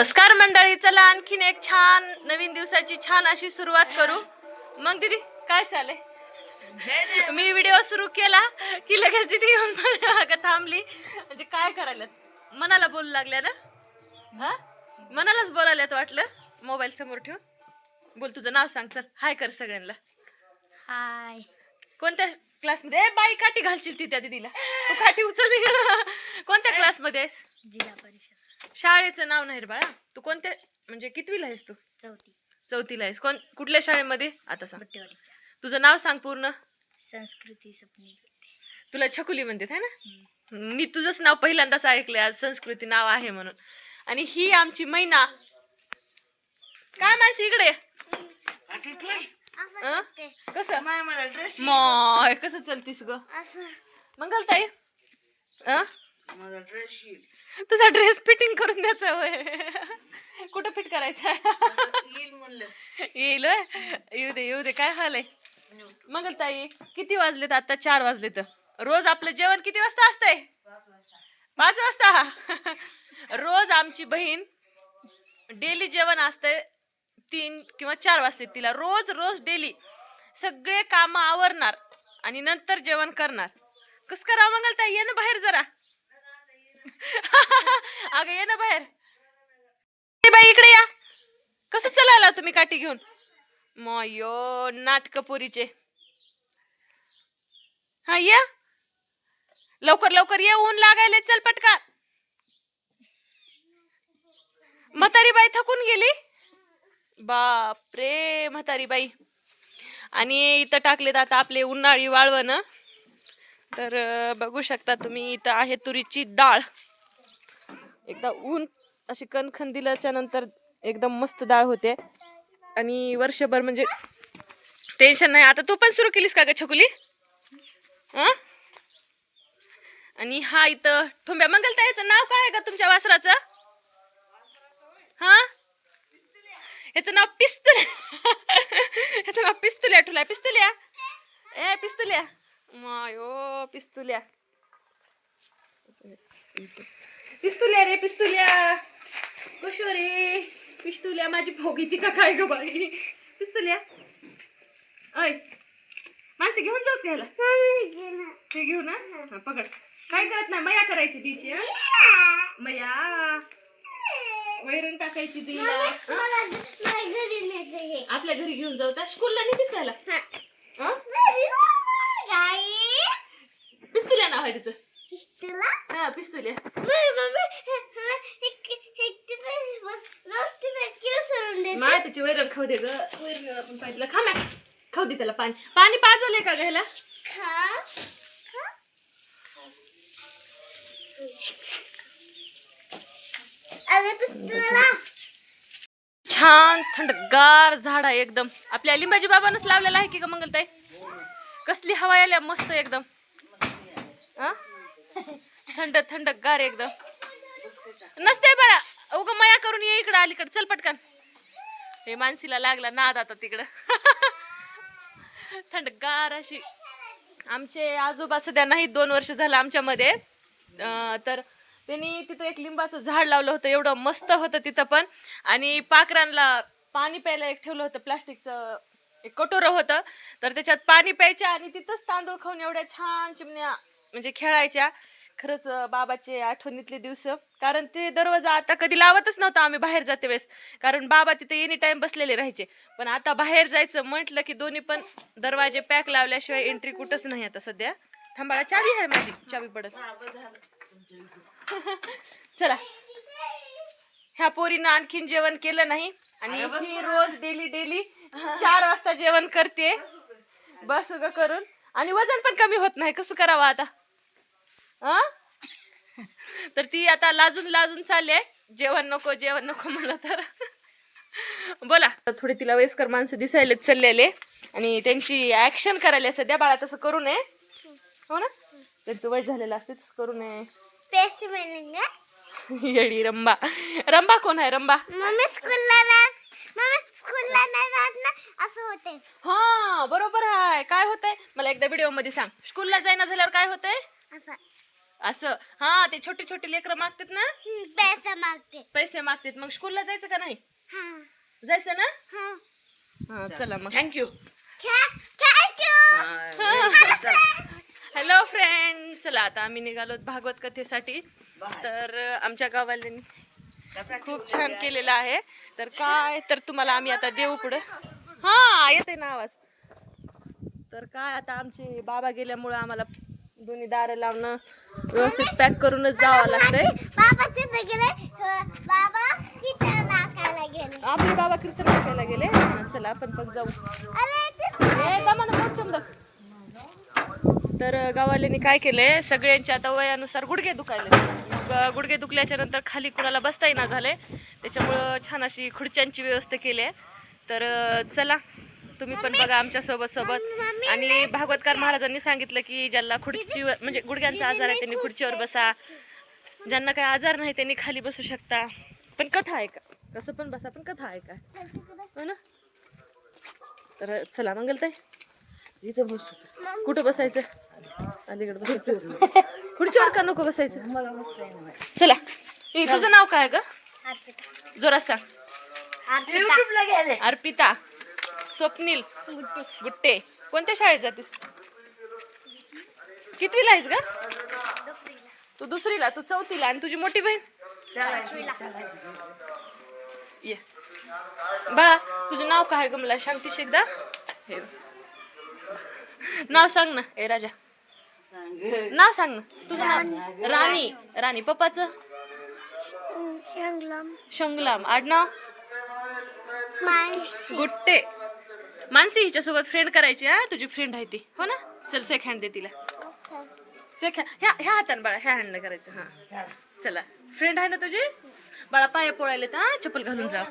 नमस्कार मंडळी चला आणखीन एक छान नवीन दिवसाची छान अशी सुरुवात करू. मग दीदी काय चालय मी व्हिडिओ सुरू केला की लगेच दीदी येऊन थांबली. म्हणजे काय करायला मनाला बोलू लागल्या ना? हा? मनालाच बोलायला वाटलं? मोबाईल समोर ठेवून बोल तुझं नाव सांग चल. हाय कर सगळ्यांना. हाय. कोणत्या क्लासमध्ये? बाई काठी घालशील ती त्या दीदीला. तू काठी उचलली कोणत्या क्लासमध्ये जिल्हा परिषद. शाळेचं नाव नाही रे बाळा. तू कोणत्या म्हणजे कितवीला आहेस तू? चौथी. चौथीला आहेस. कोण कुठल्या शाळेमध्ये? आता सांग. बट्टेवाडीच्या तुझं नाव सांग पूर्ण. संस्कृती सपनी तुला छकुली म्हणतात है ना? मी तुझंच नाव पहिल्यांदाच ऐकलंय आज संस्कृती नाव आहे म्हणून. आणि ही आमची मैना. काय माहिती इकडे. अं? कसं? माय कसं चलतीस ग? मंगलताई? अं? तुझा ड्रेस फिटिंग करून द्यायचा वय कुठं फिट करायचा? येईल होय? येऊ दे येऊ दे. काय हाल आहे मंगलताई किती वाजलेत आता? चार वाजलेत. रोज आपलं जेवण किती वाजता असतंय? पाच वाजता. रोज आमची बहीण डेली जेवण असतंय तीन किंवा चार वाजते. तिला रोज रोज डेली सगळे काम आवरणार आणि नंतर जेवण करणार. कस करा मंगलताई ये ना बाहेर जरा. अगं ये ना बाहेर. ए बाई इकडे या. कसं चलायला तुम्ही काठी घेऊन? मयो नाटक पुरीचे हा या. लवकर लवकर ये ऊन लागायला चल पटका म्हातारी बाई थकून गेली? बाप रे म्हातारी बाई आणि इथं टाकलेत आता आपले उन्हाळी वाळवण. तर बघू शकता तुम्ही इथं आहे तुरीची डाळ. एकदा ऊन अशी कणखण दिल्याच्या नंतर एकदम मस्त डाळ होते. आणि वर्षभर म्हणजे टेन्शन नाही. आता तू पण सुरू केलीस का ग छकुली? हां आणि हा इथं ठोंब्या मंगलताईचं नाव काय आहे का तुमच्या वासराचं? हा? ह्याचं नाव पिस्तुल्या ह्याचं नाव पिस्तुल्या ठुला. पिस्तुल्या ए पिस्तुल्या मायो पिस्तुल्या पिस्तुल्या रे पिस्तुल्या कशो रे पिस्तुल्या माझी भोगी ती का काय ग बाई पिस्तुल्या अय माणसं घेऊन जाऊ घ्यायला ते घेऊ ना? हा, पकड. काय करत नाही? मया करायची तिची हं? मया. वैरण टाकायची तिला. हं? आपल्या घरी घेऊन जाऊ. त्या स्कूलला नेतीस पिस्तुल्या नाव आहे तिचं हा पिस्तुल्या माय त्याची वैरण खाऊ दे ग वैरण आपण पाहिजे खा मॅ खाऊ दे त्याला पाणी पाणी पाजवलंय का घ्यायला छान थंडगार झाड आहे एकदम आपल्या लिंबाजी बाबानच लावलेला आहे की का मंगलताई कसली हवा यायला मस्त एकदम थंड थंड गार एकदम. नसते बाळा. उग मया करून ये इकडं अलीकडं. चल पटकन. हे मानसीला लागला नाद आता तिकडं. थंडगार अशी. आमचे आजोबा सध्या नाही दोन वर्ष झालं आमच्यामध्ये. तर त्यांनी तिथं एक लिंबाचं झाड लावलं होतं. एवढं मस्त होतं तिथं पण. आणि पाखरांना पाणी प्यायला एक ठेवलं होतं. प्लास्टिकचं एक कटोरं होतं. तर त्याच्यात पाणी प्यायच्या आणि तिथंच तांदूळ खाऊन एवढ्या छान चिमण्या म्हणजे खेळायच्या. खरंच बाबाचे आठवणीतले दिवस कारण ते दरवाजा आता कधी लावतच नव्हतं आम्ही बाहेर जाते वेळेस. कारण बाबा तिथे एनी टाइम बसलेले राहायचे. पण आता बाहेर जायचं म्हटलं की दोन्ही पण दरवाजे पॅक लावल्याशिवाय एंट्री कुठंच नाही आता सध्या. थांबाळा चावी आहे माझी. चावी पडत. चला. ह्या पोरीनं आणखीन जेवण केलं नाही आणि ही रोज डेली डेली चार वाजता जेवण करते. बस ग करून. आणि वजन पण कमी होत नाही. कसं करावं आता? आ? तर ती आता लाजून लाजून चालली आहे. जेवण नको जेवण नको म्हणलं तर. बोला. थोडी तिला वयस्कर माणसं दिसायला चाललेले आणि त्यांची ऍक्शन करायला सध्या. बाळा तसं करू नये. हो ना? त्यांचं वय झालेलं असते तसं करू नये. येडी रंबा. रंबा कोण आहे? रंबा. मम्मी स्कूलला ना मम्मी स्कूलला नाही जात ना? असं होते हा बरोबर आहे. काय होतंय? मला एकदा व्हिडिओमध्ये सांग. स्कूलला जाईना झाल्यावर काय होतंय? असं. हा ते छोटे छोटे लेकरं मागतात ना? पैसा मागते. पैसे मागतात. मग स्कूलला जायचं का नाही? हा. जायचं ना? हा. हा चला मग. थँक्यू थँक्यू हॅलो फ्रेंड चला आता आम्ही निघालो भागवत कथेसाठी. तर आमच्या गावाल्यांनी खूप छान केलेलं आहे. तर काय तर तुम्हाला आम्ही आता देऊ पुढे. हा येते ना आवाज. तर काय आता आमचे बाबा गेल्यामुळं आम्हाला दोन्ही दारं लावणं व्यवस्थित पॅक करूनच जावं लागतंय. गेले आपले बाबा कीर्तन ऐकायला गेले. हा, चला आपण पण जाऊ. ना. तर गावाल्यांनी काय केलंय? सगळ्यांच्या आता वयानुसार गुडघे दुखायले. मग गुडघे दुखल्याच्या नंतर खाली कुणाला बसता येईना झाले. त्याच्यामुळं छान अशी खुर्च्यांची व्यवस्था केली आहे. तर चला. तुम्ही पण बघा आमच्यासोबत. सोबत आणि भागवतकार महाराजांनी सांगितलं की ज्यांना खुर्चीवर म्हणजे गुडघ्यांचा आजार आहे त्यांनी खुर्चीवर बसा. ज्यांना काही आजार नाही त्यांनी खाली बसू शकता. पण कथा आहे का कसं पण बसा पण कथा आहे का हो ना? तर चला मंगलताई इथं बसू कुठं बसायचं? अलीकडे बसायचं. खुर्चीवर का नको बसायचं. चला. तुझं नाव काय ग? जोरात सांग. अर्पिता. स्वप्नील गुट्टे कोणत्या शाळेत जातेस? कितवीला आहेस का तू दुसरीला तू चौथीला आणि तुझी मोठी बहीण? ये. बाळा तुझं नाव काय ग मला सांगतीस एकदा? हे नाव सांग ना. ए राजा. नाव सांग ना. तुझं नाव? राणी. राणी. पप्पाचं? शंगलम. शंगलाम. आडनाव? गुट्टे. मानसी हिच्यासोबत फ्रेंड करायची हा? तुझी फ्रेंड आहे ती. हो ना? चल सेक हँड दे तिला. सेक ह्या ह्या हाताने बाळा ह्या हँडनं करायचं हा. चला. फ्रेंड आहे ना तुझी? बाळा पाया पोळायला हा? चप्पल घालून जा.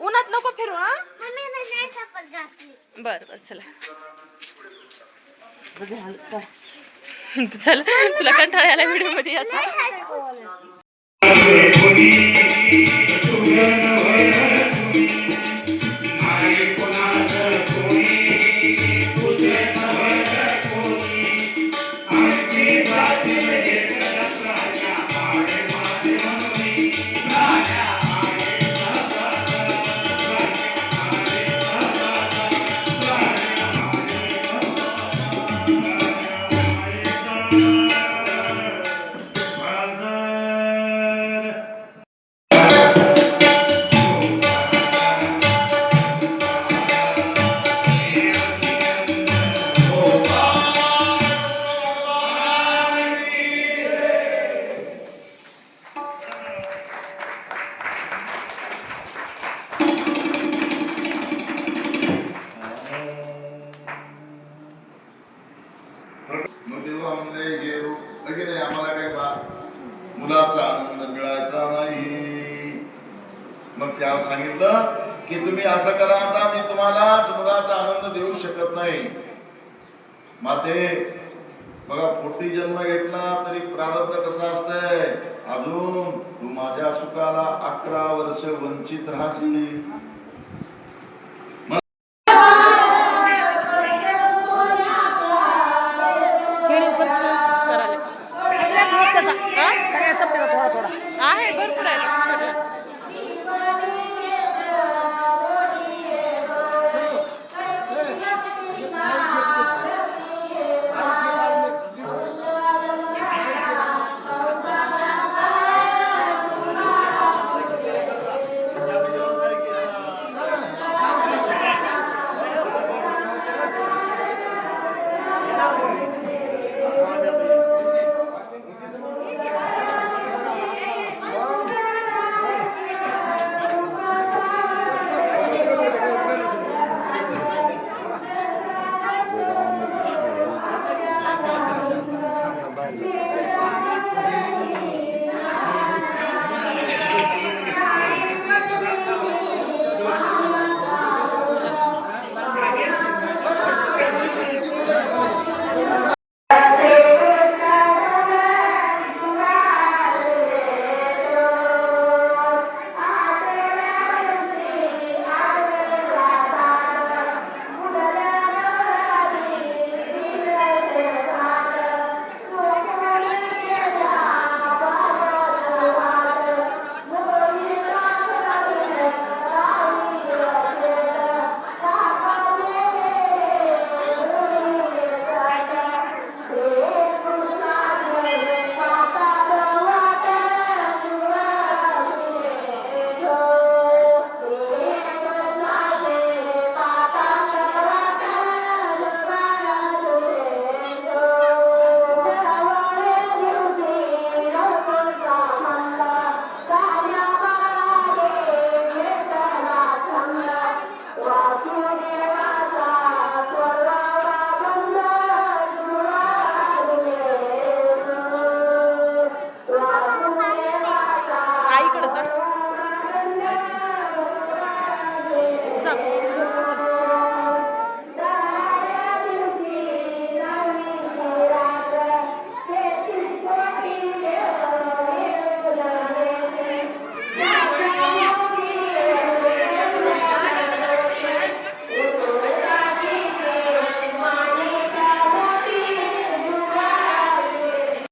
उन्हात नको फिरू हा? मम्मी नाही चप्पल घातली. बर बर चला. चल तुला कंटाळा आला व्हिडिओमध्ये याचा सांगितलं की तुम्ही असं करा आता मी तुम्हालाच मुलाचा आनंद देऊ शकत नाही. माते बघा पोटी जन्म घेतला तरी प्रारब्ध कसं असतंय? अजून तू माझ्या सुखाला अकरा वर्ष वंचित राहशील.